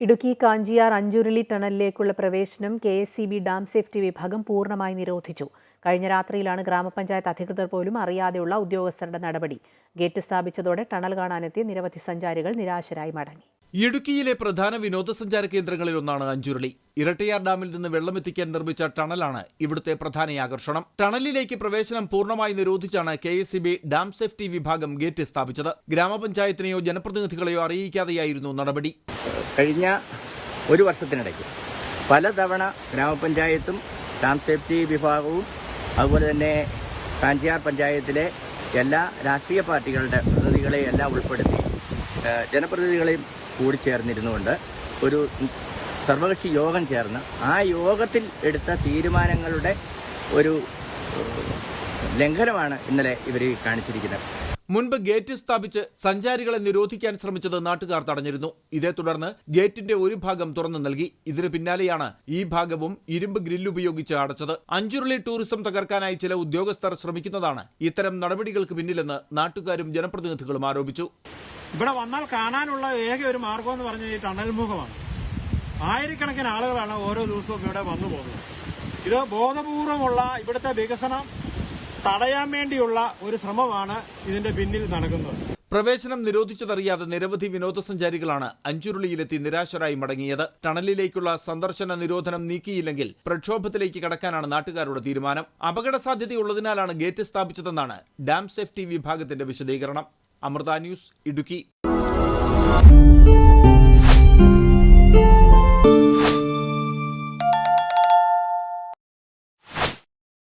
ഇടുക്കി കാഞ്ചിയാർ അഞ്ചുരുളി ടണലിലേക്കുള്ള പ്രവേശനം K S C B dam safety വിഭാഗം പൂർണമായി നിരോധിച്ചു. കഴിഞ്ഞ രാത്രിയിലാണ് ഗ്രാമപഞ്ചായത്ത് അധികൃതർ പോലും അറിയാതെയുള്ള ഉദ്യോഗസ്ഥരുടെ നടപടി. ഗേറ്റ് സ്ഥാപിച്ചതോടെ ടണൽ കാണാനെത്തിയ നിരവധി സഞ്ചാരികൾ നിരാശരായി മടങ്ങി. ഇടുക്കിയിലെ പ്രധാന വിനോദസഞ്ചാര കേന്ദ്രങ്ങളിൽ ഒന്നാണ് അഞ്ചുരുളി. ഇരട്ടയാർ ഡാമിൽ നിന്ന് വെള്ളമെത്തിക്കാൻ നിർമ്മിച്ച ടണലാണ് ഇവിടുത്തെ പ്രധാന ആകർഷണം. ടണലിലേക്ക് പ്രവേശനം പൂർണമായി നിരോധിച്ചാണ് കെ ഡാം സേഫ്റ്റി വിഭാഗം ഗേറ്റ് സ്ഥാപിച്ചത്. ഗ്രാമപഞ്ചായത്തിനെയോ ജനപ്രതിനിധികളെയോ അറിയിക്കാതെയായിരുന്നു നടപടി. കഴിഞ്ഞ ഒരു വർഷത്തിനിടയ്ക്ക് പലതവണ ഗ്രാമപഞ്ചായത്തും ഡാം സേഫ്റ്റി വിഭാഗവും അതുപോലെ തന്നെ കാഞ്ചിയാർ പഞ്ചായത്തിലെ എല്ലാ രാഷ്ട്രീയ പാർട്ടികളുടെ പ്രതിനിധികളെയും എല്ലാം ഉൾപ്പെടുത്തി ജനപ്രതിനിധികളെയും കൂടി ചേർന്നിരുന്നുകൊണ്ട് ഒരു സർവകക്ഷി യോഗം ചേർന്ന് ആ യോഗത്തിൽ എടുത്ത തീരുമാനങ്ങളുടെ ഒരു ലംഘനമാണ് ഇന്നലെ ഇവർ കാണിച്ചിരിക്കുന്നത്. മുൻപ് ഗേറ്റ് സ്ഥാപിച്ച് സഞ്ചാരികളെ നിരോധിക്കാൻ ശ്രമിച്ചത് നാട്ടുകാർ തടഞ്ഞിരുന്നു. ഇതേ തുടർന്ന് ഗേറ്റിന്റെ ഒരു ഭാഗം തുറന്നു നൽകി. ഇതിന് പിന്നാലെയാണ് ഈ ഭാഗവും ഇരുമ്പ് ഗ്രില്ല് ഉപയോഗിച്ച് അടച്ചത്. അഞ്ചുരുളി ടൂറിസം തകർക്കാനായി ചില ഉദ്യോഗസ്ഥർ ശ്രമിക്കുന്നതാണ്. ഇത്തരം നടപടികൾക്ക് പിന്നിലെന്ന് നാട്ടുകാരും ജനപ്രതിനിധികളും ആരോപിച്ചു. ഇവിടെ വന്നാൽ കാണാനുള്ള ഏക ഒരു മാർഗം എന്ന് പറഞ്ഞാൽ ഈ ടണൽ മുഖമാണ് ആയിരക്കണക്കിന് ആളുകളാണ് ഓരോ ദിവസവും ഇവിടെ വന്നു പോകുന്നത് ഇത് ബോധപൂർവമുള്ള ഇവിടുത്തെ വികസനം തടയാൻ വേണ്ടിയുള്ള ഒരു ശ്രമമാണ് ഇതിന്റെ പിന്നിൽ നടക്കുന്നത്. പ്രവേശനം നിരോധിച്ചതറിയാതെ നിരവധി വിനോദസഞ്ചാരികളാണ് അഞ്ചുരുളിയിലെത്തി നിരാശരായി മടങ്ങിയത്. ടണലിലേക്കുള്ള സന്ദർശന നിരോധനം നീക്കിയില്ലെങ്കിൽ പ്രക്ഷോഭത്തിലേക്ക് കടക്കാനാണ് നാട്ടുകാരുടെ തീരുമാനം. അപകട സാധ്യതയുള്ളതിനാലാണ് ഗേറ്റ് സ്ഥാപിച്ചതെന്നാണ് ഡാം സേഫ്റ്റി വിഭാഗത്തിന്റെ വിശദീകരണം. അമൃത ന്യൂസ് ഇടുക്കി.